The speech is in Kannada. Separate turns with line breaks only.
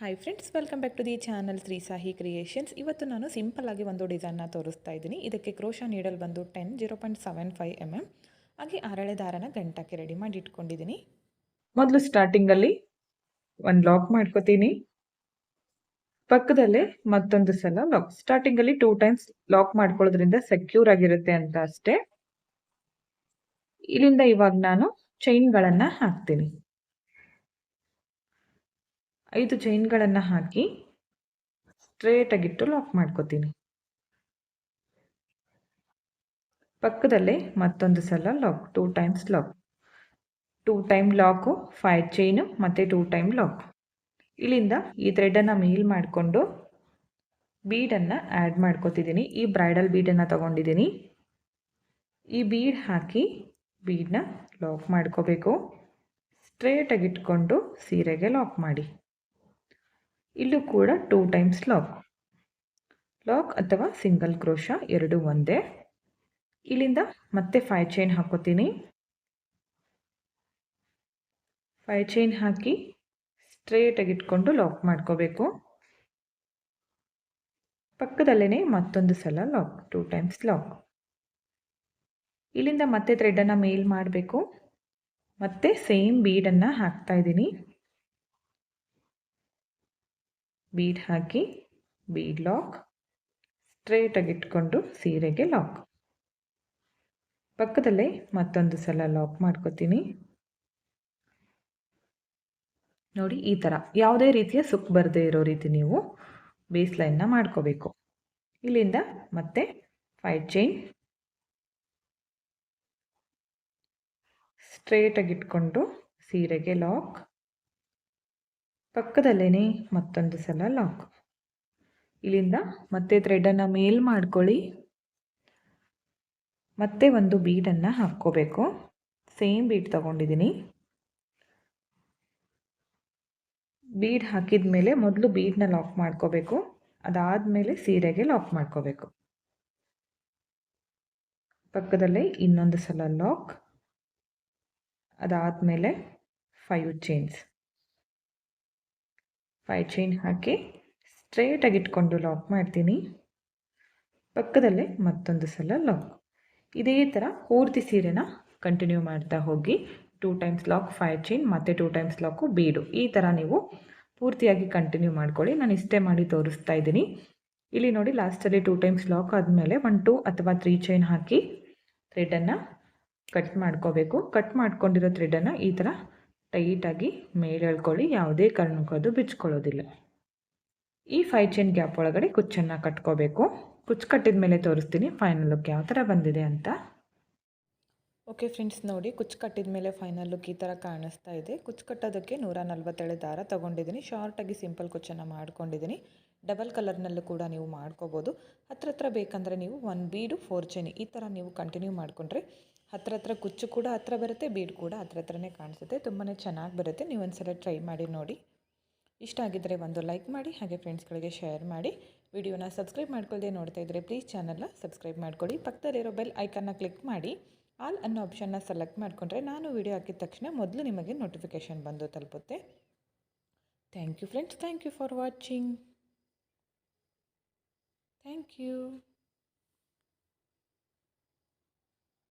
Hi friends welcome back to the channel three Sahi creations ಇವತ್ತು ನಾನು ಸಿಂಪಲ್ ಆಗಿ ಒಂದು ಡಿಸೈನ್ನ ತೋರಿಸ್ತಾ ಇದ್ದೀನಿ. ಇದಕ್ಕೆ ಕ್ರೋಶ ನೀಡಲ್ ಬಂದು ten zero point seven five M M ಹಾಗೆ ಅರಳೆ ದಾರನ ಗಂಟಕ್ಕೆ ರೆಡಿ ಮಾಡಿ ಇಟ್ಕೊಂಡಿದ್ದೀನಿ.
ಮೊದಲು ಸ್ಟಾರ್ಟಿಂಗಲ್ಲಿ ಒಂದು ಲಾಕ್ ಮಾಡ್ಕೋತೀನಿ. ಪಕ್ಕದಲ್ಲೇ ಮತ್ತೊಂದು ಸಲ ಲಾಕ್ ಸ್ಟಾರ್ಟಿಂಗಲ್ಲಿ ಟೂ ಟೈಮ್ಸ್ ಲಾಕ್ ಮಾಡ್ಕೊಳ್ಳೋದ್ರಿಂದ ಸೆಕ್ಯೂರ್ ಆಗಿರುತ್ತೆ ಅಂತ ಅಷ್ಟೇ. ಇಲ್ಲಿಂದ ಇವಾಗ ನಾನು ಚೈನ್ಗಳನ್ನು ಹಾಕ್ತೀನಿ. ಐದು ಚೈನ್ಗಳನ್ನು ಹಾಕಿ ಸ್ಟ್ರೇಟಾಗಿಟ್ಟು ಲಾಕ್ ಮಾಡ್ಕೋತೀನಿ. ಪಕ್ಕದಲ್ಲೇ ಮತ್ತೊಂದು ಸಲ lock two times lock two time lock five chain ಮತ್ತು ಟೂ ಟೈಮ್ ಲಾಕ್ ಇಲ್ಲಿಂದ ಈ ಥ್ರೆಡನ್ನು ಮೇಲ್ ಮಾಡಿಕೊಂಡು ಬೀಡನ್ನು ಆ್ಯಡ್ ಮಾಡ್ಕೋತಿದ್ದೀನಿ. ಈ ಬ್ರೈಡಲ್ ಬೀಡನ್ನು ತೊಗೊಂಡಿದ್ದೀನಿ. ಈ ಬೀಡ್ ಹಾಕಿ ಬೀಡನ್ನ ಲಾಕ್ ಮಾಡ್ಕೋಬೇಕು. ಸ್ಟ್ರೇಟಾಗಿ ಇಟ್ಕೊಂಡು ಸೀರೆಗೆ ಲಾಕ್ ಮಾಡಿ. ಇಲ್ಲೂ ಕೂಡ ಟೂ ಟೈಮ್ಸ್ ಲಾಕ್ ಲಾಕ್ ಅಥವಾ ಸಿಂಗಲ್ ಕ್ರೋಶ ಎರಡು ಒಂದೇ. ಇಲ್ಲಿಂದ ಮತ್ತೆ ಫೈ ಚೈನ್ ಹಾಕೋತೀನಿ. ಫೈ ಚೈನ್ ಹಾಕಿ ಸ್ಟ್ರೇಟಾಗಿ ಇಟ್ಕೊಂಡು ಲಾಕ್ ಮಾಡ್ಕೋಬೇಕು. ಪಕ್ಕದಲ್ಲೇ ಮತ್ತೊಂದು ಸಲ ಲಾಕ್ ಟೂ ಟೈಮ್ಸ್ ಲಾಕ್ ಇಲ್ಲಿಂದ ಮತ್ತೆ ಥ್ರೆಡನ್ನು ಮೇಲ್ ಮಾಡಬೇಕು. ಮತ್ತೆ ಸೇಮ್ ಬೀಡನ್ನು ಹಾಕ್ತಾ ಇದ್ದೀನಿ. ಬೀಡ್ ಹಾಕಿ, ಬೀಡ್ ಲಾಕ್, ಸ್ಟ್ರೇಟಾಗಿ ಇಟ್ಕೊಂಡು ಸೀರೆಗೆ ಲಾಕ್. ಪಕ್ಕದಲ್ಲೇ ಮತ್ತೊಂದು ಸಲ ಲಾಕ್ ಮಾಡ್ಕೋತೀನಿ. ನೋಡಿ, ಈ ಥರ ಯಾವುದೇ ರೀತಿಯ ಸುಕ್ ಬರದೇ ಇರೋ ರೀತಿ ನೀವು ಬೇಸ್ ಲೈನ್ನ ಮಾಡ್ಕೋಬೇಕು. ಇಲ್ಲಿಂದ ಮತ್ತೆ ಫೈ ಚೈನ್ ಸ್ಟ್ರೇಟಾಗಿ ಇಟ್ಕೊಂಡು ಸೀರೆಗೆ ಲಾಕ್. ಪಕ್ಕದಲ್ಲೇ ಮತ್ತೊಂದು ಸಲ ಲಾಕ್ ಇಲ್ಲಿಂದ ಮತ್ತೆ ಥ್ರೆಡನ್ನು ಮೇಲ್ ಮಾಡ್ಕೊಳ್ಳಿ. ಮತ್ತೆ ಒಂದು ಬೀಡನ್ನು ಹಾಕ್ಕೋಬೇಕು. ಸೇಮ್ ಬೀಡ್ ತಗೊಂಡಿದ್ದೀನಿ. ಬೀಡ್ ಹಾಕಿದ ಮೇಲೆ ಮೊದಲು ಬೀಡನ್ನ ಲಾಕ್ ಮಾಡ್ಕೋಬೇಕು. ಅದಾದಮೇಲೆ ಸೀರೆಗೆ ಲಾಕ್ ಮಾಡ್ಕೋಬೇಕು. ಪಕ್ಕದಲ್ಲೇ ಇನ್ನೊಂದು ಸಲ ಲಾಕ್ ಅದಾದಮೇಲೆ ಫೈವ್ ಚೈನ್ಸ್ ಫೈವ್ ಚೈನ್ ಹಾಕಿ ಸ್ಟ್ರೇಟಾಗಿ ಇಟ್ಕೊಂಡು ಲಾಕ್ ಮಾಡ್ತೀನಿ. ಪಕ್ಕದಲ್ಲೇ ಮತ್ತೊಂದು ಸಲ ಲಾಕ್ ಇದೇ ಥರ ಪೂರ್ತಿ ಸೀರೆನ ಕಂಟಿನ್ಯೂ ಮಾಡ್ತಾ ಹೋಗಿ two times lock five chain ಮತ್ತು ಟೂ ಟೈಮ್ಸ್ ಲಾಕು ಬೀಡು ಈ ಥರ ನೀವು ಪೂರ್ತಿಯಾಗಿ ಕಂಟಿನ್ಯೂ ಮಾಡ್ಕೊಳ್ಳಿ. ನಾನು ಇಷ್ಟೇ ಮಾಡಿ ತೋರಿಸ್ತಾ ಇದ್ದೀನಿ. ಇಲ್ಲಿ ನೋಡಿ ಲಾಸ್ಟಲ್ಲಿ ಟೂ ಟೈಮ್ಸ್ ಲಾಕ್ ಆದಮೇಲೆ ಒನ್ ಟೂ ಅಥವಾ ತ್ರೀ ಚೈನ್ ಹಾಕಿ ಥ್ರೆಡನ್ನು ಕಟ್ ಮಾಡ್ಕೋಬೇಕು. ಕಟ್ ಮಾಡ್ಕೊಂಡಿರೋ ಥ್ರೆಡನ್ನು ಈ ಥರ ಟೈಟಾಗಿ ಮೇಲೆ ಎಳ್ಕೊಳ್ಳಿ ಯಾವುದೇ ಕಾರಣಕ್ಕೂ ಅದು ಬಿಚ್ಕೊಳ್ಳೋದಿಲ್ಲ. ಈ ಫೈವ್ ಚೈನ್ ಗ್ಯಾಪ್ ಒಳಗಡೆ ಕುಚ್ಚನ್ನು ಕಟ್ಕೋಬೇಕು. ಕುಚ್ಚು ಕಟ್ಟಿದ ಮೇಲೆ ತೋರಿಸ್ತೀನಿ ಫೈನಲ್ ಲುಕ್ ಯಾವ ಥರ ಬಂದಿದೆ ಅಂತ.
ಓಕೆ ಫ್ರೆಂಡ್ಸ್ ನೋಡಿ, ಕುಚ್ಚು ಕಟ್ಟಿದ ಮೇಲೆ ಫೈನಲ್ ಲುಕ್ ಈ ಥರ ಕಾಣಿಸ್ತಾ ಇದೆ. ಕುಚ್ಚು ಕಟ್ಟೋದಕ್ಕೆ ನೂರ ನಲ್ವತ್ತೇಳು ದಾರ ತೊಗೊಂಡಿದ್ದೀನಿ. ಶಾರ್ಟಾಗಿ ಸಿಂಪಲ್ ಕುಚ್ಚನ್ನು ಮಾಡ್ಕೊಂಡಿದ್ದೀನಿ. ಡಬಲ್ ಕಲರ್ನಲ್ಲೂ ಕೂಡ ನೀವು ಮಾಡ್ಕೋಬೋದು. ಹತ್ರ ಹತ್ರ ಬೇಕಂದರೆ ನೀವು ಒನ್ ಬೀಡು ಫೋರ್ ಚೈನ್ ಈ ಥರ ನೀವು ಕಂಟಿನ್ಯೂ ಮಾಡಿಕೊಂಡ್ರೆ ಹತ್ರ ಹತ್ರ ಕುಚ್ಚು ಕೂಡ ಹತ್ರ ಬರುತ್ತೆ, ಬೀಡ್ ಕೂಡ ಹತ್ರ ಹತ್ರನೇ ಕಾಣಿಸುತ್ತೆ. ತುಂಬಾ ಚೆನ್ನಾಗಿ ಬರುತ್ತೆ. ನೀವು ಒಂದ್ಸಲ ಟ್ರೈ ಮಾಡಿ ನೋಡಿ. ಇಷ್ಟ ಆಗಿದ್ದರೆ ಒಂದು ಲೈಕ್ ಮಾಡಿ, ಹಾಗೆ ಫ್ರೆಂಡ್ಸ್ಗಳಿಗೆ ಶೇರ್ ಮಾಡಿ. ವಿಡಿಯೋನ ಸಬ್ಸ್ಕ್ರೈಬ್ ಮಾಡ್ಕೊಳ್ಳದೆ ನೋಡ್ತಾ ಇದ್ದರೆ ಪ್ಲೀಸ್ ಚಾನಲ್ನ ಸಬ್ಸ್ಕ್ರೈಬ್ ಮಾಡ್ಕೊಳ್ಳಿ. ಪಕ್ಕದಲ್ಲಿರೋ ಬೆಲ್ ಐಕನ್ನ ಕ್ಲಿಕ್ ಮಾಡಿ. ಆಲ್ ಅನ್ನೋ ಆಪ್ಷನ್ನ ಸೆಲೆಕ್ಟ್ ಮಾಡಿಕೊಂಡ್ರೆ ನಾನು ವಿಡಿಯೋ ಹಾಕಿದ ತಕ್ಷಣ ಮೊದಲು ನಿಮಗೆ ನೋಟಿಫಿಕೇಷನ್ ಬಂದು ತಲುಪುತ್ತೆ. Thank you friends. Thank you for watching. Thank you.